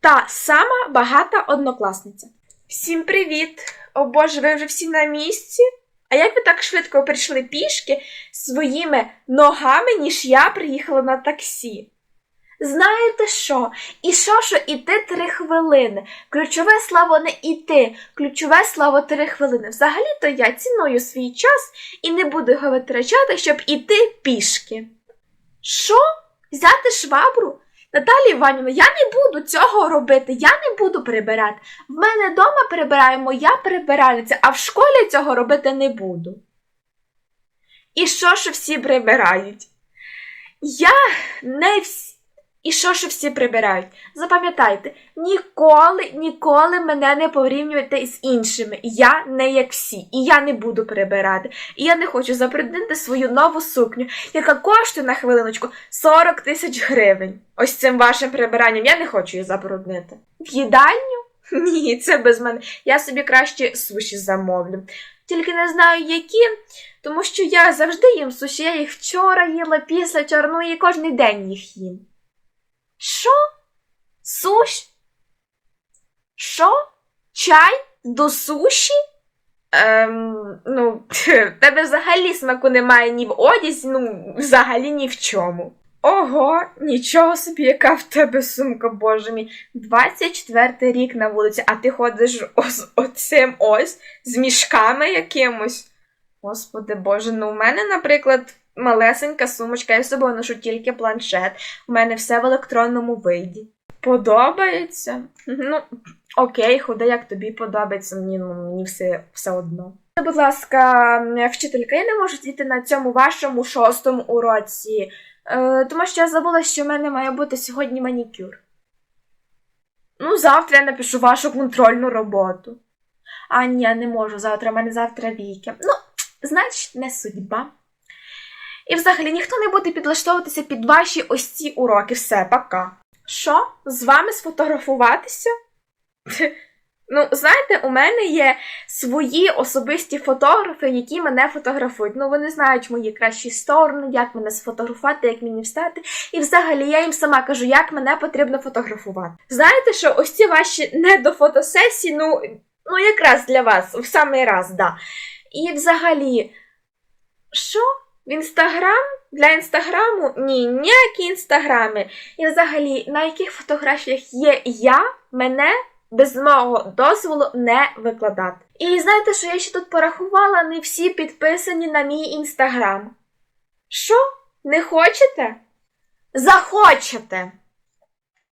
та сама багата однокласниця. Всім привіт! О Боже, ви вже всі на місці? А як ви так швидко прийшли пішки своїми ногами, ніж я приїхала на таксі? Знаєте що? І що, що іти три хвилини. Ключове слово не іти, ключове слово три хвилини. Взагалі-то я ціную свій час і не буду його витрачати, щоб іти пішки. Що? Взяти швабру? Наталі Іванівна, я не буду цього робити, я не буду прибирати. В мене вдома прибирає моя прибиральниця, а в школі цього робити не буду. І що ж всі прибирають? Я не всі. І що ж всі прибирають? Запам'ятайте, ніколи, ніколи мене не порівнюйте з іншими. Я не як всі, і я не буду прибирати. І я не хочу забруднити свою нову сукню, яка коштує на хвилиночку 40 тисяч гривень. Ось цим вашим прибиранням я не хочу її забруднити. В їдальню? Ні, це без мене. Я собі краще суші замовлю. Тільки не знаю які, тому що я завжди їм суші. Я їх вчора їла, після вчора, ну і кожен день їх їм. Що? Суш? Що? Чай до суші? Ем, ну, в тебе взагалі смаку немає ні в одязі, ну, взагалі ні в чому. Ого, нічого собі, яка в тебе сумка, боже мій. 24 рік на вулиці, а ти ходиш ось оцим ось з мішками якимось. Господи Боже, ну у мене, наприклад, малесенька сумочка, я з собою ношу тільки планшет. У мене все в електронному виді. Подобається? Ну, окей, ходи, як тобі подобається, мені, ну, мені все, все одно. Будь ласка, вчителька, я не можу діти на цьому вашому шостому уроці, е, тому що я забула, що в мене має бути сьогодні манікюр. Ну, завтра я напишу вашу контрольну роботу. А ні, я не можу завтра, в мене завтра віки. Ну, значить, не судьба. І взагалі ніхто не буде підлаштовуватися під ваші ось ці уроки. Все, пока. Що? З вами сфотографуватися? Ну, знаєте, у мене є свої особисті фотографи, які мене фотографують. Ну, вони знають мої кращі сторони, як мене сфотографувати, як мені встати. І взагалі я їм сама кажу, як мене потрібно фотографувати. Знаєте, що ось ці ваші недофотосесії, ну, ну якраз для вас, в самий раз, да. І взагалі, що? В інстаграм? Для інстаграму? Ні, ніякі інстаграми. І взагалі, на яких фотографіях є я, мене без мого дозволу не викладати. І знаєте, що я ще тут порахувала, не всі підписані на мій інстаграм. Що? Не хочете? Захочете!